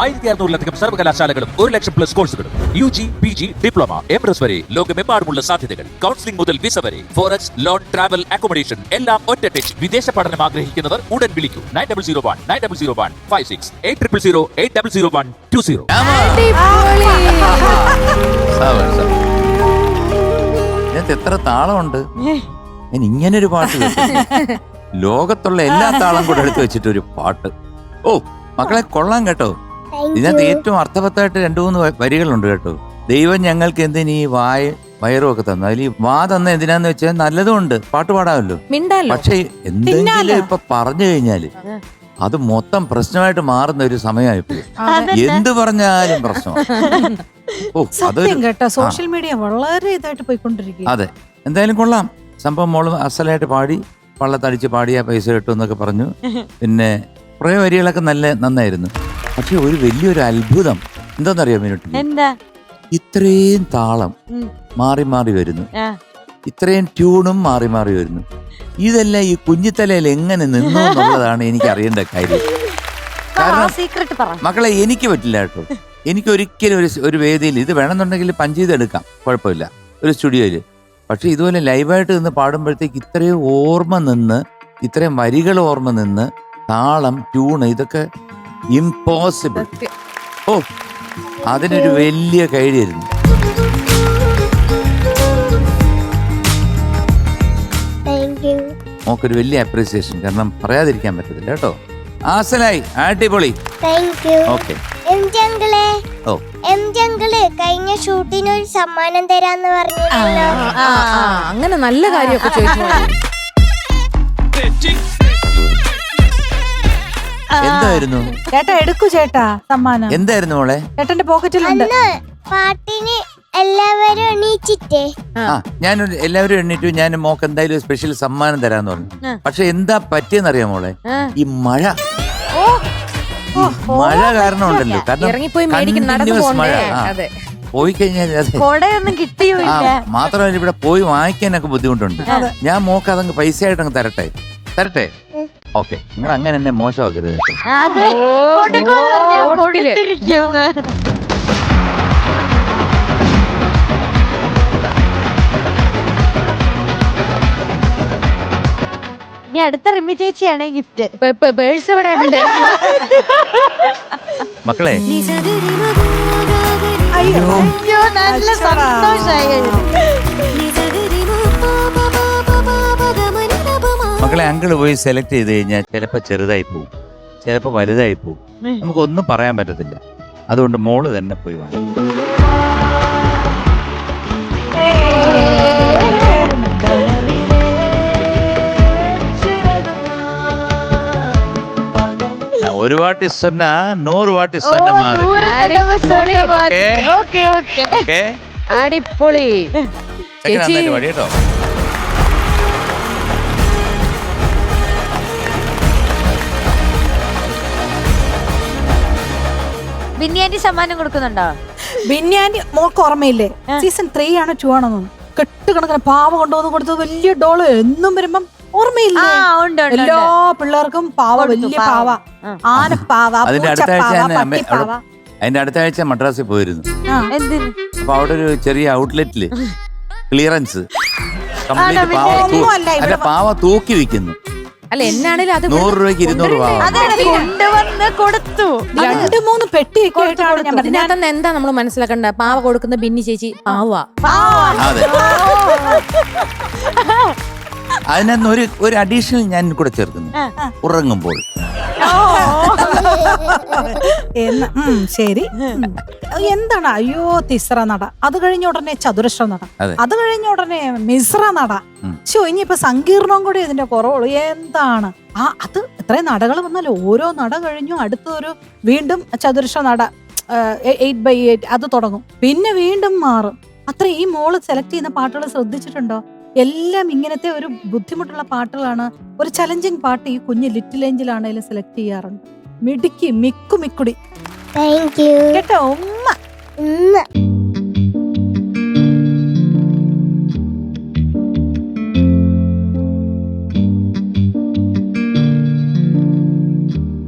ആയിരത്തി അറുന്നൂറിലധികം സർവകലാശാലകളും ഒരു ലക്ഷം പ്ലസ് കോഴ്സുകളും U G P G diploma M S വരെ ലോകമെമ്പാടുമുള്ള സാധ്യതകൾ. കൗൺസിലിംഗ് മുതൽ വിസ വരെ. ഫോറക്സ് ലോൺ ട്രാവൽ അക്കോമഡേഷൻ എല്ലാം ഒറ്റ ടച്ച് വിദേശ പഠനം ആഗ്രഹിക്കുന്നവർ ഉടൻ വിളിക്കൂ. Nine double zero one nine double zero one five six eight triple zero eight double zero one two zero. ഇതിനകത്ത് എത്ര താളമുണ്ട്? ഞാൻ ഇങ്ങനൊരു പാട്ട് ലോകത്തുള്ള എല്ലാ താളം കൂടെ എടുത്തു വെച്ചിട്ട് ഒരു പാട്ട്. ഓ മക്കളെ കൊള്ളാം കേട്ടോ. ഇതിനകത്ത് ഏറ്റവും അർത്ഥവത്തായിട്ട് രണ്ടു മൂന്ന് വരികളുണ്ട് കേട്ടോ. ദൈവം ഞങ്ങൾക്ക് എന്തിനീ വായ വയറും ഒക്കെ തന്നു? അതിൽ ഈ വാ തന്ന എന്തിനാന്ന് വെച്ചാൽ നല്ലതുമുണ്ട്. പാട്ട് പാടാമല്ലോ. പക്ഷെ എന്തെങ്കിലും ഇപ്പൊ പറഞ്ഞു കഴിഞ്ഞാൽ അത്. മൊത്തം പ്രശ്നമായിട്ട് മാറുന്ന ഒരു സമയമായിപ്പോയി. എന്ത് പറഞ്ഞാലും പ്രശ്നം ഓ സത്യം കേട്ടോ. സോഷ്യൽ മീഡിയ വളരെ ഇതായിട്ട് പോയിക്കൊണ്ടിരിക്കുക അതെ. എന്തായാലും കൊള്ളാം. സംഭവം മോൾ അസലായിട്ട് പാടി വള്ളത്തടിച്ച് പാടിയാ പൈസ കിട്ടും എന്നൊക്കെ പറഞ്ഞു. പിന്നെ കുറേ വരികളൊക്കെ നല്ല നന്നായിരുന്നു. പക്ഷെ ഒരു വലിയൊരു അത്ഭുതം. എന്താണെന്നറിയോ മിനിട്ട്? എന്താ? ഇത്രയും താളം മാറി മാറി വരുന്നു. ഇത്രയും ട്യൂണും മാറി മാറി വരുന്നു. ഇതെല്ലാം ഈ കുഞ്ഞിത്തലയിൽ എങ്ങനെ നിന്നു എന്നുള്ളതാണ് എനിക്ക് അറിയേണ്ട കാര്യം. കാരണം മക്കളെ എനിക്ക് പറ്റില്ല കേട്ടോ. എനിക്ക് ഒരിക്കലും ഒരു ഒരു വേദിയിൽ ഇത് വേണമെന്നുണ്ടെങ്കിൽ പഞ്ച് ചെയ്തെടുക്കാം കുഴപ്പമില്ല. ഒരു സ്റ്റുഡിയോയിൽ. പക്ഷെ ഇതുപോലെ ലൈവായിട്ട് നിന്ന് പാടുമ്പോഴത്തേക്ക് ഇത്രയും ഓർമ്മ നിന്ന് ഇത്രയും വരികൾ ഓർമ്മ നിന്ന് താളം ട്യൂൺ ഇതൊക്കെ ഇമ്പോസിബിൾ ഓ അതിനൊരു വലിയ കഴിയായിരുന്നു നമുക്കൊരു വലിയ അപ്രീസിയേഷൻ കാരണം പറയാതിരിക്കാൻ പറ്റത്തില്ല കേട്ടോ. ആസലായി അടിപൊളി. ഓക്കെ ഓ. എം ജംഗിൾ കഴിഞ്ഞ ഷൂട്ടിന് ഒരു സമ്മാനം തരാന്ന് പറഞ്ഞു അങ്ങനെ നല്ല കാര്യമൊക്കെ ചോദിച്ചു എന്തായിരുന്നു? ചേട്ടാ എടുക്കൂ ചേട്ടാ സമ്മാനം. എന്തായിരുന്നു മോളെ? ചേട്ടന്റെ പോക്കറ്റിലുണ്ട്. അന്ന് പാട്ടിന് എല്ലാവരും എണീച്ചിട്ടേ. ആ. ഞാൻ എല്ലാവരും എണ്ണീറ്റു ഞാൻ മോക്ക് എന്തായാലും സ്പെഷ്യൽ സമ്മാനം തരാന്ന് പറഞ്ഞു. പക്ഷെ എന്താ പറ്റിയെന്നറിയാം മോളെ? ഈ മഴ. ഈ മഴ കാരണം ഉണ്ടല്ലോ കാരണം ഇറങ്ങിപ്പോയി മേടിക്കും നടന്നു continuous പോണ്ടേ മഴ. ആ. അതെ. പോയി കഴിഞ്ഞാൽ അതെ. കൊടയൊന്നും ആ മാത്രമല്ല ഇവിടെ പോയി വാങ്ങിക്കാനൊക്കെ ബുദ്ധിമുട്ടുണ്ട്. ഞാൻ മോക്ക് അതങ്ങ് പൈസ ആയിട്ട് അങ്ങ് തരട്ടെ. തരട്ടെ? ഓക്കെ. നിങ്ങൾ അങ്ങനെ എന്നെ മോശമാക്കരുത്. ഇനി അടുത്ത റിമി ചേച്ചിയാണ് ഗിഫ്റ്റ് പേഴ്സ് ഇവിടെ ഉണ്ട്. മക്കളെ. അയ്യോ. നല്ല സന്തോഷായി മക്കളെ അങ്കിൾ പോയി സെലക്ട് ചെയ്ത് കഴിഞ്ഞാൽ ചിലപ്പോൾ ചെറുതായി പോകും ചിലപ്പോൾ വലുതായി പോകും നമുക്കൊന്നും പറയാൻ പറ്റത്തില്ല. അതുകൊണ്ട് മോൾ തന്നെ പോയി വാങ്ങി. ഒരു വാട്ട് സ്വന്ന നൂറ് വാട്ട് ഇഷ്ടം മാറി. ഓക്കേ? അടിപൊളി ചെക്കൻ നന്നായിട്ട് പാടി കേട്ടോ ബിന്നിയാന്റി സമ്മാനം കൊടുക്കുന്നുണ്ടോ? ബിന്യാന്റി മോൾക്ക് ഓർമ്മയില്ലേ? സീസൺ ത്രീ ആണ് ടു ആണോ കെട്ടുകണക്കിന് പാവ കൊണ്ടുവന്ന് കൊടുത്തത് വലിയ ഡോൾ. എന്നും വരുമ്പം ഓർമ്മയില്ലേ? ഉണ്ട് എല്ലാ പിള്ളേർക്കും പാവ വലിയ പാവ. പാവ. ആനപ്പാവ പട്ടിപ്പാവ. അതിന്റെ അടുത്ത ആഴ്ച മദ്രാസിൽ പോയിരുന്നു. അപ്പൊ അവിടെ ഒരു ചെറിയ ഔട്ട്ലെറ്റിൽ ക്ലിയറൻസ് കംപ്ലീറ്റ് പാവ അല്ല പാവ തൂക്കി വിൽക്കുന്നു അല്ല എന്നാണേലും അത് നൂറ് രൂപയ്ക്ക് ഇരുന്നൂറ് പാവ കൊണ്ടുവന്ന് കൊടുത്തു. രണ്ട് മൂന്ന് പെട്ടിയൊക്കെ ആയിട്ടാണ് ഞാൻ പറഞ്ഞത്. ഞാൻ എന്താ നമ്മൾ മനസ്സിലാക്കണ്ട? പാവ കൊടുക്കുന്ന ബിന്നി ചേച്ചി പാവ. അതെ. അതിനകത്ത് ഒരു ഒരു അഡീഷണൽ ഞാൻ കൂടെ ചേർക്കുന്നു. ഉറങ്ങുമ്പോൾ. എന്ന് ഉം, ശരി. ഉം. എന്താണ്? അയ്യോ തിസ്ര നട. അത് കഴിഞ്ഞ ഉടനെ ചതുരശ്ര നട. അതെ. അത് കഴിഞ്ഞ ഉടനെ മിശ്ര നട. ഉം. ശോ ഇനിയിപ്പൊ സങ്കീർണവും കൂടി ഇതിന്റെ കുറവുള്ളൂ. എന്താണ്? ആ അത് ഇത്രയും നടകൾ വന്നാലും ഓരോ നട കഴിഞ്ഞു അടുത്തൊരു വീണ്ടും ചതുരശ്ര നട എയ്റ്റ് ബൈ എയ്റ്റ് അത് തുടങ്ങും. പിന്നെ വീണ്ടും മാറും. അത്ര ഈ മോൾ സെലക്ട് ചെയ്യുന്ന പാട്ടുകൾ ശ്രദ്ധിച്ചിട്ടുണ്ടോ? എല്ലാം ഇങ്ങനത്തെ ഒരു ബുദ്ധിമുട്ടുള്ള പാട്ടുകളാണ്. ഒരു ചലഞ്ചിങ് പാട്ട് ഈ കുഞ്ഞ് ലിറ്റിൽ ഏഞ്ചിലാണേലും സെലക്ട് ചെയ്യാറുണ്ട്. മിടുക്കി മിക്കു മിക്കുടി. കേട്ടോ ഉമ്മ. ഉമ്മ.